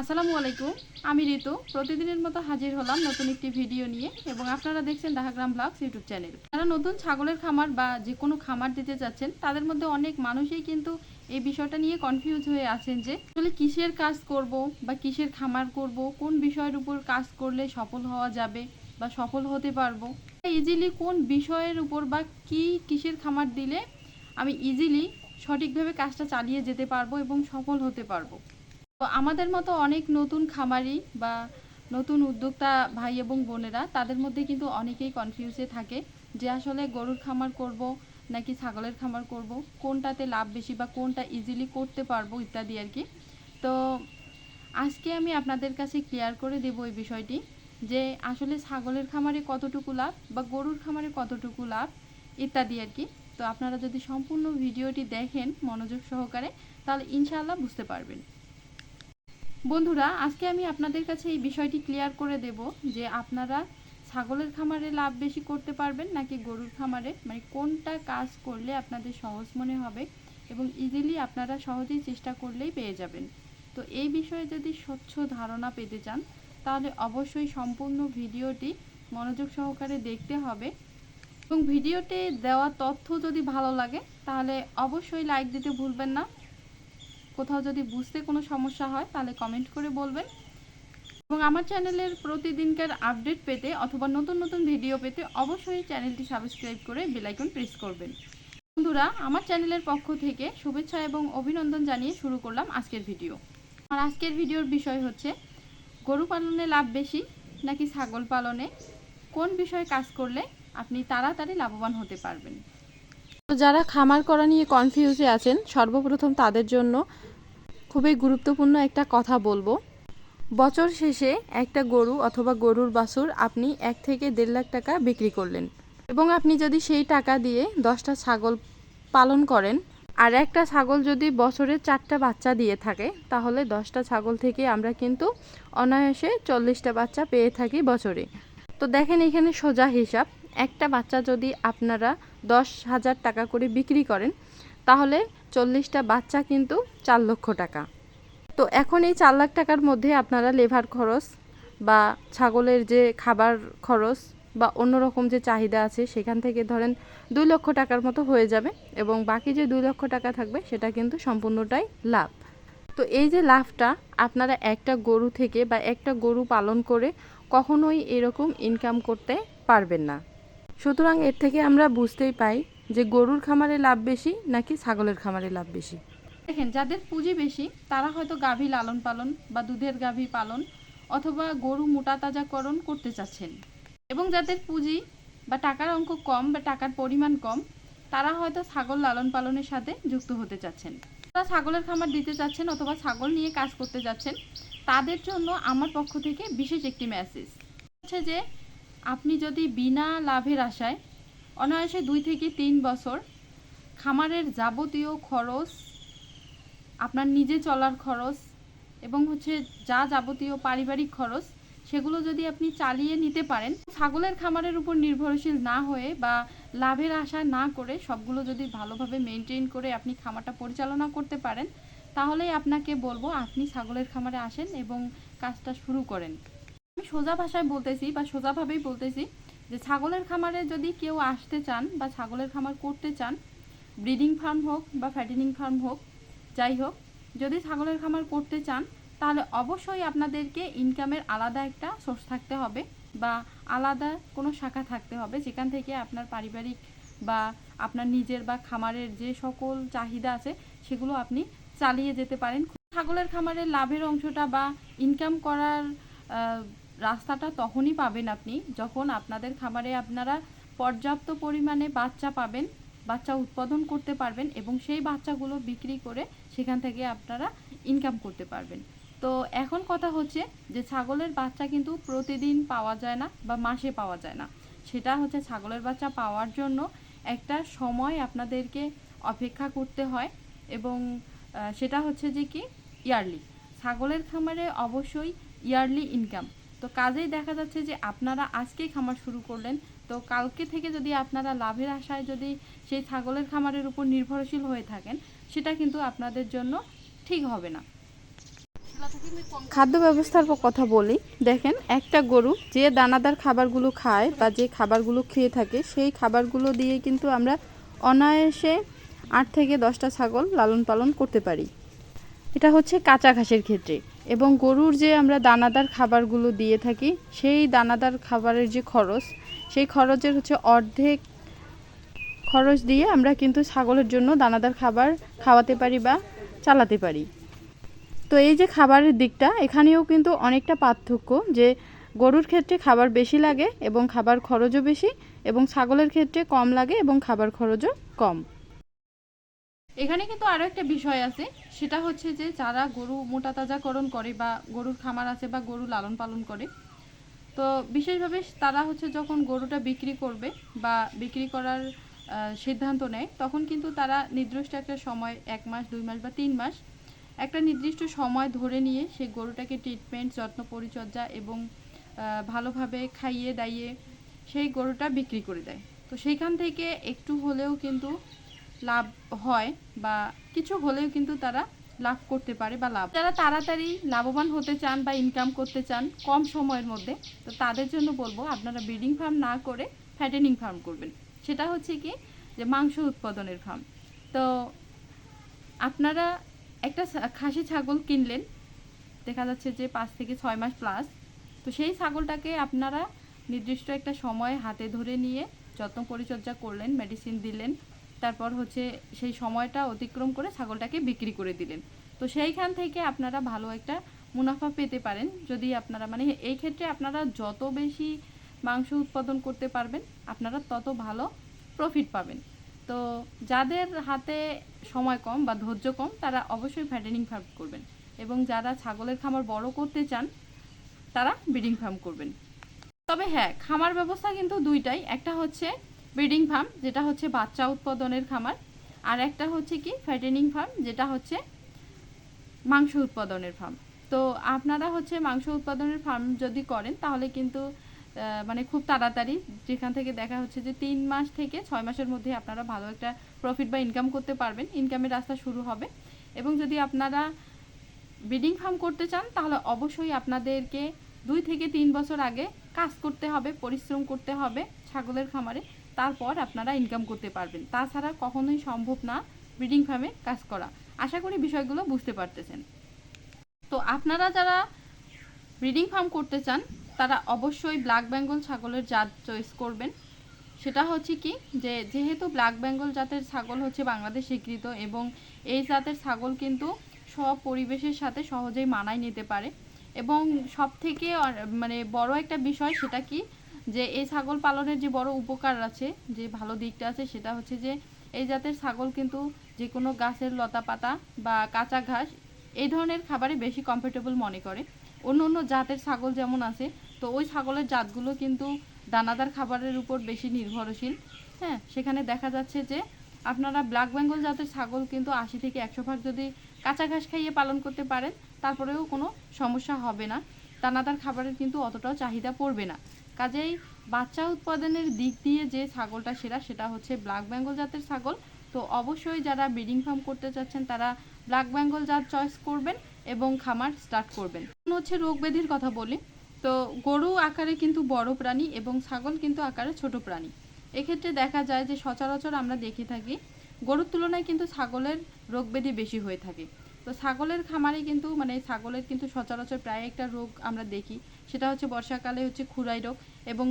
আসসালামু আলাইকুম, আমি ঋতু। প্রতিদিনের মতো হাজির হলাম নতুন একটি ভিডিও নিয়ে এবং আপনারা দেখছেন ডাহাগ্রাম ব্লগস ইউটিউব চ্যানেল। যারা নতুন ছাগলের খামার বা যে কোনো খামার দিতে যাচ্ছেন তাদের মধ্যে অনেক মানুষই কিন্তু এই বিষয়টা নিয়ে কনফিউজ হয়ে আছেন যে, আসলে কিসের কাজ করব বা কিসের খামার করব, কোন বিষয়ের উপর কাজ করলে সফল হওয়া যাবে বা সফল হতে পারব ইজিলি কোন বিষয়ের উপর বা কি কিসের খামার দিলে আমি ইজিলি সঠিকভাবে কাজটা চালিয়ে যেতে পারব এবং সফল হতে পারব। তো আমাদের মতো অনেক নতুন খামারি বা নতুন উদ্যোক্তা ভাই এবং বোনেরা তাদের মধ্যে কিন্তু অনেকেই কনফিউজে থাকে যে আসলে গরুর খামার করব নাকি ছাগলের খামার করব, কোনটাতে লাভ বেশি বা কোনটা ইজিলি করতে পারব ইত্যাদি আর কি। তো আজকে আমি আপনাদের কাছে ক্লিয়ার করে দেব এই বিষয়টি যে আসলে ছাগলের খামারে কতটুকু লাভ বা গরুর খামারে কতটুকু লাভ ইত্যাদি আর কি। তো আপনারা যদি সম্পূর্ণ ভিডিওটি দেখেন মনোযোগ সহকারে তাহলে ইনশাআল্লাহ বুঝতে পারবেন। বন্ধুরা, আজকে আমি আপনাদের কাছে এই বিষয়টি ক্লিয়ার করে দেব যে আপনারা ছাগলের খামারে লাভ বেশি করতে পারবেন নাকি গরুর খামারে? মানে কোনটা কাজ করলে আপনাদের সহজ মনে হবে এবং ইজিলি আপনারা সহজেই চেষ্টা করলেই পেয়ে যাবেন। তো এই বিষয়ে যদি স্বচ্ছ ধারণা পেতে চান, তাহলে অবশ্যই সম্পূর্ণ ভিডিওটি মনোযোগ সহকারে দেখতে হবে। এবং ভিডিওতে দেওয়া তথ্য যদি ভালো লাগে, তাহলে অবশ্যই লাইক দিতে ভুলবেন না। কোথাও যদি বুঝতে কোনো সমস্যা হয়, তাহলে কমেন্ট করে বলবেন। এবং আমার চ্যানেলের প্রতিদিনকার আপডেট পেতে অথবা নতুন নতুন ভিডিও পেতে অবশ্যই চ্যানেলটি সাবস্ক্রাইব করে বেলাইকন প্রেস করবেন। বন্ধুরা, আমার চ্যানেলের পক্ষ থেকে শুভেচ্ছা এবং অভিনন্দন জানিয়ে শুরু করলাম আজকের ভিডিও আর আজকের ভিডিওর বিষয় হচ্ছে, গরু পালনে লাভ বেশি নাকি ছাগল পালনে? কোন বিষয়ে কাজ করলে আপনি তাড়াতাড়ি লাভবান হতে পারবেন? যারা খামার করা নিয়ে কনফিউজে আছেন, সর্বপ্রথম তাদের জন্য খুবই গুরুত্বপূর্ণ একটা কথা বলব। বছর শেষে একটা গরু অথবা গরুর বাছুর আপনি এক থেকে দেড় লাখ টাকা বিক্রি করলেন এবং আপনি যদি সেই টাকা দিয়ে দশটা ছাগল পালন করেন, আর একটা ছাগল যদি বছরে চারটা বাচ্চা দিয়ে থাকে, তাহলে দশটা ছাগল থেকে আমরা কিন্তু অনায়াসে চল্লিশটা বাচ্চা পেয়ে থাকি বছরে। তো দেখেন এখানে সোজা হিসাব। একটা বাচ্চা যদি আপনারা দশ হাজার টাকা করে বিক্রি করেন, তাহলে চল্লিশটা বাচ্চা কিন্তু চার লক্ষ টাকা। তো এখন এই চার লাখ টাকার মধ্যে আপনারা লেভার খরচ বা ছাগলের যে খাবার খরচ বা অন্য রকম যে চাহিদা আছে, সেখান থেকে ধরেন দুই লক্ষ টাকার মতো হয়ে যাবে এবং বাকি যে দুই লক্ষ টাকা থাকবে, সেটা কিন্তু সম্পূর্ণটাই লাভ। তো এই যে লাভটা আপনারা একটা গরু থেকে বা একটা গরু পালন করে কখনোই এরকম ইনকাম করতে পারবেন না। সুতরাং এর থেকে আমরা বুঝতেই পাই যে গরুর খামারে লাভ বেশি নাকি ছাগলের খামারে লাভ বেশি। দেখেন, যাদের পুঁজি বেশি, তারা হয়তো গাভী লালন পালন বা দুধের গাভী পালন অথবা গরু মোটা তাজাকরণ করতে চাচ্ছেন। এবং যাদের পুঁজি বা টাকার অঙ্ক কম বা টাকার পরিমাণ কম, তারা হয়তো ছাগল লালন পালনের সাথে যুক্ত হতে চাচ্ছেন। তারা ছাগলের খামার দিতে চাচ্ছেন অথবা ছাগল নিয়ে কাজ করতে যাচ্ছেন, তাদের জন্য আমার পক্ষ থেকে বিশেষ একটি মেসেজ হচ্ছে যে আপনি যদি বিনা লাভের আশায় অনায়াসে দুই থেকে তিন বছর খামারের যাবতীয় খরচ, আপনার নিজে চলার খরচ এবং হচ্ছে যা যাবতীয় পারিবারিক খরচ, সেগুলো যদি আপনি চালিয়ে নিতে পারেন, ছাগলের খামারের উপর নির্ভরশীল না হয়ে বা লাভের আশা না করে সবগুলো যদি ভালোভাবে মেনটেন করে আপনি খামারটা পরিচালনা করতে পারেন, তাহলেই আপনাকে বলব আপনি ছাগলের খামারে আসেন এবং কাজটা শুরু করেন। আমি সোজা ভাষায় বলতেছি বা সোজাভাবেই বলতেছি যে ছাগলের খামারে যদি কেউ আসতে চান বা ছাগলের খামার করতে চান, ব্রিডিং ফার্ম হোক বা ফ্যাটেনিং ফার্ম হোক, যাই হোক, যদি ছাগলের খামার করতে চান, তাহলে অবশ্যই আপনাদেরকে ইনকামের আলাদা একটা সোর্স থাকতে হবে বা আলাদা কোনো শাখা থাকতে হবে যেখান থেকে আপনার পারিবারিক বা আপনার নিজের বা খামারের যে সকল চাহিদা আছে সেগুলো আপনি চালিয়ে যেতে পারেন। ছাগলের খামারের লাভের অংশটা বা ইনকাম করার রাস্তাটা তখনই পাবেন আপনি যখন আপনাদের খামারে আপনারা পর্যাপ্ত পরিমাণে বাচ্চা পাবেন, বাচ্চা উৎপাদন করতে পারবেন এবং সেই বাচ্চাগুলো বিক্রি করে সেখান থেকে আপনারা ইনকাম করতে পারবেন। তো এখন কথা হচ্ছে যে ছাগলের বাচ্চা কিন্তু প্রতিদিন পাওয়া যায় না বা মাসে পাওয়া যায় না। সেটা হচ্ছে ছাগলের বাচ্চা পাওয়ার জন্য একটা সময় আপনাদেরকে অপেক্ষা করতে হয় এবং সেটা হচ্ছে যে কি? ইয়ারলি ছাগলের খামারে অবশ্যই ইয়ারলি ইনকাম তো কাজেই দেখা যাচ্ছে যে আপনারা আজকেই খামার শুরু করলেন। তো কালকে থেকে যদি আপনারা লাভের আশায় যদি সেই ছাগলের খামারের উপর নির্ভরশীল হয়ে থাকেন, সেটা কিন্তু আপনাদের জন্য ঠিক হবে না। খাদ্য ব্যবস্থার কথা বলি। দেখেন, একটা গরু যে দানাদার খাবারগুলো খায় বা যে খাবারগুলো খেয়ে থাকে, সেই খাবারগুলো দিয়ে কিন্তু আমরা অনায়াসে আট থেকে দশটা ছাগল লালন পালন করতে পারি। এটা হচ্ছে কাঁচা ঘাসের ক্ষেত্রে। এবং গরুর যে আমরা দানাদার খাবারগুলো দিয়ে থাকি, সেই দানাদার খাবারের যে খরচ, সেই খরচের হচ্ছে অর্ধেক খরচ দিয়ে আমরা কিন্তু ছাগলের জন্য দানাদার খাবার খাওয়াতে পারি বা চালাতে পারি। তো এই যে খাবারের দিকটা, এখানেও কিন্তু অনেকটা পার্থক্য যে গরুর ক্ষেত্রে খাবার বেশি লাগে এবং খাবার খরচও বেশি এবং ছাগলের ক্ষেত্রে কম লাগে এবং খাবার খরচও কম। এখানে কিন্তু আরও একটা বিষয় আছে, সেটা হচ্ছে যে যারা গরু মোটা তাজাকরণ করে বা গরুর খামার আছে বা গরু লালন পালন করে, তো বিশেষভাবে তারা হচ্ছে যখন গরুটা বিক্রি করবে বা বিক্রি করার সিদ্ধান্ত নেয়, তখন কিন্তু তারা নির্দিষ্ট একটা সময়, এক মাস, দুই মাস বা তিন মাস, একটা নির্দিষ্ট সময় ধরে নিয়ে সেই গরুটাকে ট্রিটমেন্ট যত্ন পরিচর্যা এবং ভালোভাবে খাইয়ে দাইয়ে সেই গরুটা বিক্রি করে দেয়। তো সেইখান থেকে একটু হলেও কিন্তু লাভ হয় বা কিছু হলেও কিন্তু তারা লাভ করতে পারে বা লাভ। যারা তাড়াতাড়ি লাভবান হতে চান বা ইনকাম করতে চান কম সময়ের মধ্যে, তো তাদের জন্য বলব আপনারা ব্রিডিং ফার্ম না করে ফ্যাটেনিং ফার্ম করবেন। সেটা হচ্ছে কি যে মাংস উৎপাদনের ফার্ম তো আপনারা একটা খাসি ছাগল কিনলেন, দেখা যাচ্ছে যে পাঁচ থেকে ছয় মাস প্লাস তো সেই ছাগলটাকে আপনারা নির্দিষ্ট একটা সময় হাতে ধরে নিয়ে যত্ন পরিচর্যা করলেন মেডিসিন দিলেন তারপর হচ্ছে সেই সময়টা অতিক্রম করে ছাগলটাকে বিক্রি করে দিলেন। তো সেইখান থেকে আপনারা ভালো একটা মুনাফা পেতে পারেন। যদি আপনারা মানে এই ক্ষেত্রে আপনারা যত বেশি মাংস উৎপাদন করতে পারবেন, আপনারা তত ভালো প্রফিট পাবেন। তো যাদের হাতে সময় কম বা ধৈর্য কম, তারা অবশ্যই ফ্যাটেনিং ফার্ম করবেন এবং যারা ছাগলের খামার বড় করতে চান, তারা ব্রিডিং ফার্ম করবেন। তবে হ্যাঁ খামার ব্যবস্থা কিন্তু দুইটাই। একটা হচ্ছে ব্রিডিং ফার্ম, যেটা হচ্ছে বাচ্চা উৎপাদনের খামার। আর একটা হচ্ছে কি ফ্যাটেনিং ফার্ম, যেটা হচ্ছে মাংস উৎপাদনের ফার্ম। তো আপনারা হচ্ছে মাংস উৎপাদনের ফার্ম যদি করেন, তাহলে কিন্তু মানে খুব তাড়াতাড়ি যেখান থেকে দেখা হচ্ছে যে তিন মাস থেকে ছয় মাসের মধ্যে আপনারা ভালো একটা প্রফিট বা ইনকাম করতে পারবেন। ইনকামের রাস্তা শুরু হবে। এবং যদি আপনারা ব্রিডিং ফার্ম করতে চান, তাহলে অবশ্যই আপনাদেরকে দুই থেকে তিন বছর আগে কাজ করতে হবে, পরিশ্রম করতে হবে ছাগলের খামারে। তারপর আপনারা ইনকাম করতে পারবেন। তাছাড়া কখনোই সম্ভব না ব্রিডিং ফার্মে কাজ করা। আশা করি বিষয়গুলো বুঝতে পারতেছেন। তো আপনারা যারা ব্রিডিং ফার্ম করতে চান, তারা অবশ্যই ব্ল্যাক বেঙ্গল ছাগলের জাত চয়েস করবেন। সেটা হচ্ছে কি, যে যেহেতু ব্ল্যাক বেঙ্গল জাতের ছাগল হচ্ছে বাংলাদেশ স্বীকৃত এবং এই জাতের ছাগল কিন্তু সব পরিবেশের সাথে সহজেই মানায় নিতে পারে। এবং সব থেকে মানে বড় একটা বিষয় সেটা কি যে এই ছাগল পালনের যে বড় উপকার আছে, যে ভালো দিকটা আছে, সেটা হচ্ছে যে এই জাতের ছাগল কিন্তু যে কোনো গাছের লতা পাতা বা কাঁচা ঘাস, এই ধরনের খাবারে বেশি কমফোর্টেবল মনে করে। অন্য অন্য জাতের ছাগল যেমন আছে, তো ওই ছাগলের জাতগুলো কিন্তু দানাদার খাবারের উপর বেশি নির্ভরশীল। হ্যাঁ সেখানে দেখা যাচ্ছে যে আপনারা ব্ল্যাক বেঙ্গল জাতের ছাগল কিন্তু আশি থেকে একশো ভাগ যদি কাঁচা ঘাস খাইয়ে পালন করতে পারেন, তারপরেও কোনো সমস্যা হবে না। দানাদার খাবারের কিন্তু অতটাও চাহিদা পড়বে না। কাজেই বাচ্চা উৎপাদনের দিক দিয়ে যে ছাগলটা সেরা, সেটা হচ্ছে ব্ল্যাক বেঙ্গল জাতের ছাগল। তো অবশ্যই যারা ব্রিডিং ফার্ম করতে চাচ্ছেন, তারা ব্ল্যাক বেঙ্গল জাত চয়েস করবেন এবং খামার স্টার্ট করবেন। হচ্ছে রোগ ব্যাধির কথা বলি। তো গরু আকারে কিন্তু বড় প্রাণী এবং ছাগল কিন্তু আকারে ছোট প্রাণী। এক্ষেত্রে দেখা যায় যে সচরাচর আমরা দেখে থাকি, গরুর তুলনায় কিন্তু ছাগলের রোগ ব্যাধি বেশি হয়ে থাকে। তো ছাগলের খামারে কিন্তু মানে ছাগলের কিন্তু সচরাচর প্রায় একটা রোগ আমরা দেখি। সেটা হচ্ছে বর্ষাকালে হচ্ছে খুরাই রোগ এবং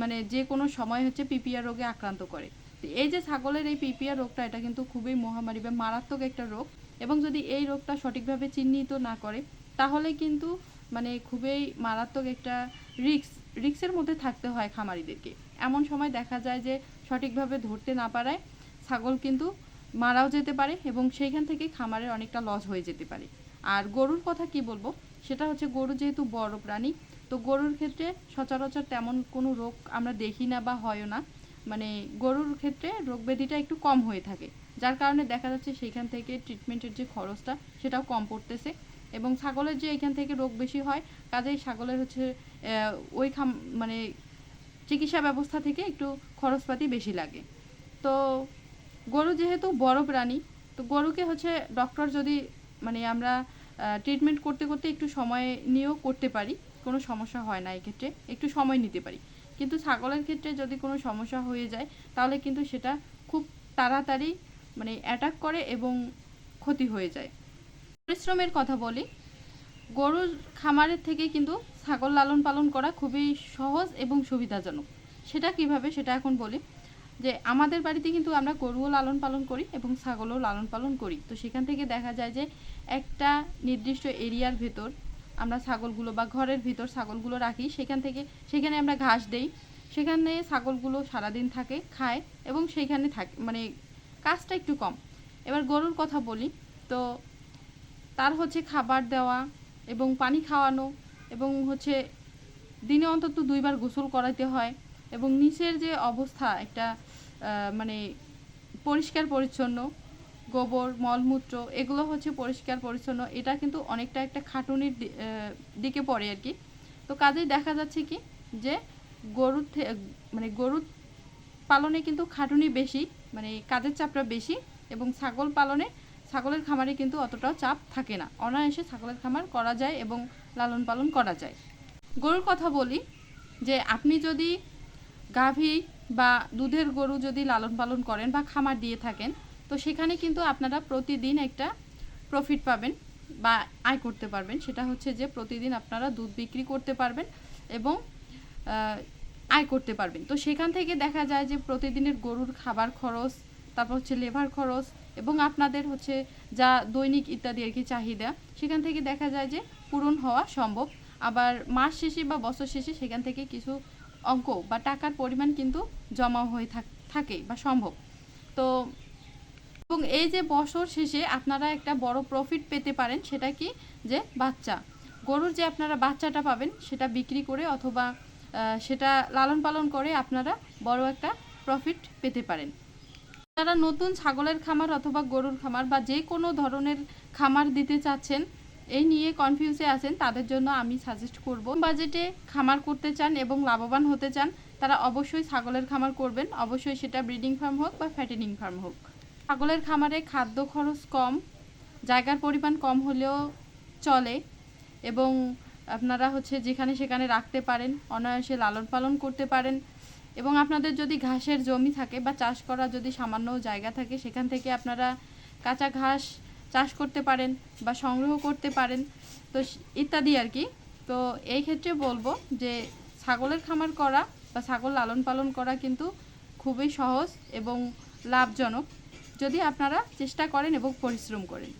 মানে যে কোনো সময় হচ্ছে পিপিআর রোগে আক্রান্ত করে। এই যে ছাগলের এই পিপিআর রোগটা, এটা কিন্তু খুবই মহামারী বা মারাত্মক একটা রোগ এবং যদি এই রোগটা সঠিকভাবে চিহ্নিত না করে, তাহলে কিন্তু মানে খুবই মারাত্মক একটা রিক্স রিক্সের মধ্যে থাকতে হয় খামারিদেরকে। এমন সময় দেখা যায় যে সঠিকভাবে ধরতে না পারায় ছাগল কিন্তু মারাও যেতে পারে এবং সেইখান থেকে খামারের অনেকটা লস হয়ে যেতে পারে। আর গরুর কথা কি বলব? সেটা হচ্ছে গরু যেহেতু বড় প্রাণী, তো গরুর ক্ষেত্রে সচরাচর তেমন কোনো রোগ আমরা দেখি না বা হয়ও না। মানে গরুর ক্ষেত্রে রোগ ব্যাধিটা একটু কম হয়ে থাকে। যার কারণে দেখা যাচ্ছে সেইখান থেকে ট্রিটমেন্টের যে খরচটা, সেটাও কম পড়তেছে। এবং ছাগলের যে এখান থেকে রোগ বেশি হয়, কাজেই ছাগলের হচ্ছে ওই খাম মানে চিকিৎসা ব্যবস্থা থেকে একটু খরচপাতি বেশি লাগে। তো গরু যেহেতু বড় প্রাণী, তো গরুকে হচ্ছে ডক্টর যদি মানে আমরা ট্রিটমেন্ট করতে করতে একটু সময় নিয়েও করতে পারি, কোনো সমস্যা হয় না এক্ষেত্রে, একটু সময় নিতে পারি। কিন্তু ছাগলের ক্ষেত্রে যদি কোনো সমস্যা হয়ে যায়, তাহলে কিন্তু সেটা খুব তাড়াতাড়ি মানে অ্যাটাক করে এবং ক্ষতি হয়ে যায়। পরিশ্রমের কথা বলি গরুর খামারের থেকে কিন্তু ছাগল লালন পালন করা খুবই সহজ এবং সুবিধাজনক। সেটা কীভাবে সেটা এখন বলি। যে আমাদের বাড়িতে কিন্তু আমরা গরুও লালন পালন করি এবং ছাগলও লালন পালন করি। তো সেখান থেকে দেখা যায় যে একটা নির্দিষ্ট এরিয়ার ভেতর আমরা ছাগলগুলো বা ঘরের ভিতর ছাগলগুলো রাখি। সেখান থেকে সেখানে আমরা ঘাস দেই। সেখানে ছাগলগুলো সারাদিন থাকে, খায় এবং সেইখানে থাকে মানে কাজটা একটু কম। এবার গরুর কথা বলি, তো তার হচ্ছে খাবার দেওয়া এবং পানি খাওয়ানো এবং হচ্ছে দিনে অন্তত দুইবার গোসল করাতে হয় এবং নিচের যে অবস্থা, একটা মানে পরিষ্কার পরিচ্ছন্ন, গোবর, মলমূত্র, এগুলো হচ্ছে পরিষ্কার পরিচ্ছন্ন। এটা কিন্তু অনেকটা একটা খাটুনির দিকে পড়ে আর কি। তো কাজেই দেখা যাচ্ছে কি যে গরুর মানে গরুর পালনে কিন্তু খাটুনি বেশি মানে কাজের চাপটা বেশি এবং ছাগল পালনে, ছাগলের খামারে কিন্তু অতটাও চাপ থাকে না। অনায়াসে ছাগলের খামার করা যায় এবং লালন পালন করা যায়। গরুর কথা বলি যে আপনি যদি গাভী বা দুধের গরু যদি লালন পালন করেন বা খামার দিয়ে থাকেন, তো সেখানে কিন্তু আপনারা প্রতিদিন একটা প্রফিট পাবেন বা আয় করতে পারবেন। সেটা হচ্ছে যে প্রতিদিন আপনারা দুধ বিক্রি করতে পারবেন এবং আয় করতে পারবেন। তো সেখান থেকে দেখা যায় যে প্রতিদিনের গরুর খাবার খরচ, তারপর হচ্ছে লেবার খরচ এবং আপনাদের হচ্ছে যা দৈনিক ইত্যাদি আর কি চাহিদা, সেখান থেকে দেখা যায় যে পূরণ হওয়া সম্ভব। আবার মাস শেষে বা বছর শেষে সেখান থেকে কিছু অঙ্ক বা টাকার পরিমাণ কিন্তু জমা হয়ে থাকে বা সম্ভব। তো এবং এই যে বছর শেষে আপনারা একটা বড় প্রফিট পেতে পারেন, সেটা কি? যে বাচ্চা। গরুর যে আপনারা বাচ্চাটা পাবেন, সেটা বিক্রি করে অথবা সেটা লালন পালন করে আপনারা বড় একটা প্রফিট পেতে পারেন। যারা নতুন ছাগলের খামার অথবা গরুর খামার বা যে কোনো ধরনের খামার দিতে চাচ্ছেন এই নিয়ে কনফিউজে আছেন, তাদের জন্য আমি সাজেস্ট করব। বাজেটে খামার করতে চান এবং লাভবান হতে চান, তারা অবশ্যই ছাগলের খামার করবেন। অবশ্যই সেটা ব্রিডিং ফার্ম হোক বা ফ্যাটেনিং ফার্ম হোক। ছাগলের খামারে খাদ্য খরচ কম, জায়গার পরিমাণ কম হলেও চলে এবং আপনারা হচ্ছে যেখানে সেখানে রাখতে পারেন, অনায়াসে লালন পালন করতে পারেন এবং আপনাদের যদি ঘাসের জমি থাকে বা চাষ করা যদি সামান্য জায়গা থাকে, সেখান থেকে আপনারা কাঁচা ঘাস চাষ করতে পারেন বা সংগ্রহ করতে পারেন, তো ইত্যাদি আর কি। তো এই ক্ষেত্রে বলব যে ছাগলের খামার করা বা ছাগল লালন পালন করা কিন্তু খুবই সহজ এবং লাভজনক। যদি আপনারা চেষ্টা করেন এবং পরিশ্রম করেন।